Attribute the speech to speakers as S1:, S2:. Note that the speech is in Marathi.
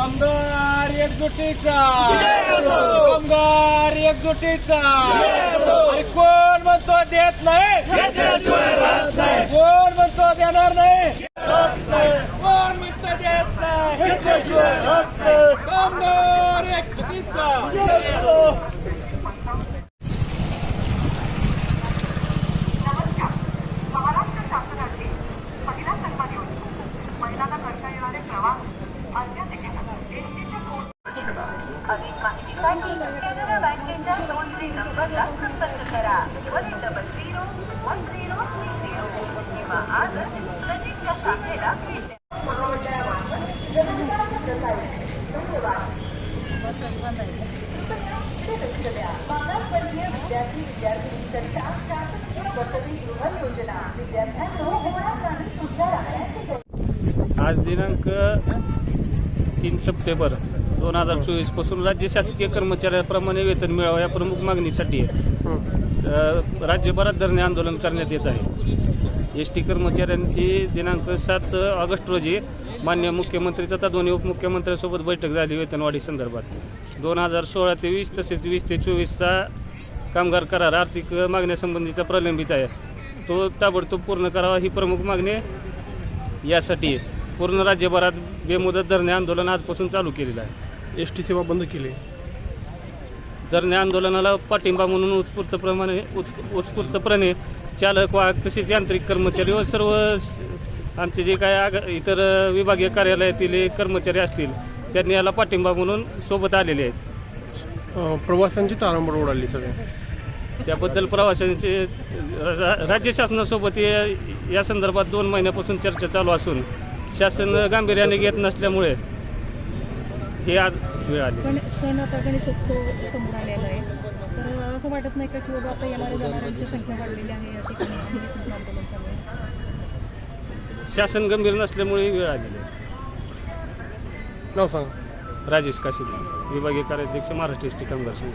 S1: कामगार एकजुटीचा. कामगार एकजुटीचा. आणि कोण म्हणतो देत नाही? कोण म्हणतो देणार नाही? कोण म्हणतो देत नाही? कामगार एकजुटीचा.
S2: महाराष्ट्र कॅनरा बँकेच्या टोल फ्री नंबरला संपर्क करा. One double zero one zero three zero किंवा आजच नजीकच्या शाखेला भेट
S3: आज दिनांक तीन सप्टेंबर दोन हजार चोवीसपासून राज्य शासकीय कर्मचाऱ्याप्रमाणे वेतन मिळावं या प्रमुख मागणीसाठी अ, राज्यभरात धरणे आंदोलन करण्यात येत आहे. एस टी कर्मचाऱ्यांची दिनांक सात ऑगस्ट रोजी मान्य मुख्यमंत्री तथा दोन्ही उपमुख्यमंत्र्यांसोबत बैठक झाली वेतनवाढी संदर्भात. दोन हजार सोळा ते वीस तसेच वीस ते चोवीसचा कामगार करार आर्थिक मागण्यासंबंधीचा प्रलंबित आहे. तो ताबडतोब पूर्ण करावा ही प्रमुख मागणी यासाठी पूर्ण राज्यभरात बेमुदत धरणे आंदोलन आजपासून चालू केलेलं आहे.
S4: एस टी सेवा बंद केली.
S3: धरणे आंदोलनाला पाठिंबा म्हणून उत्स्फूर्तप्रमाणे उत् उत्स्फूर्तपणे चालक वाहक तसेच यांत्रिक कर्मचारी व सर्व आमचे जे काय आग इतर विभागीय कार्यालयातील कर्मचारी असतील त्यांनी याला पाठिंबा म्हणून सोबत आलेले आहेत.
S4: प्रवाशांची तारांबळ उडाली सगळे.
S3: त्याबद्दल प्रवाशांचे राज्य शासनासोबत या संदर्भात दोन महिन्यापासून चर्चा चालू असून शासन गांभीर्याने घेत नसल्यामुळे हे आज वेळ आली.
S5: पण सण आता गणेशोत्सव समोर आलेला आहे. तर असं वाटत नाही का की बाबा आता येणाऱ्या जाणाऱ्यांची संख्या वाढलेली आहे या ठिकाणी आणि इथून आंदोलन चालू आहे.
S3: शासन गंभीर नसल्यामुळे ही वेळ आलेली आहे.
S4: नाव सांगा.
S3: राजेश काशीद विभागीय कार्याध्यक्ष महाराष्ट्र एस टी कामगार संघ.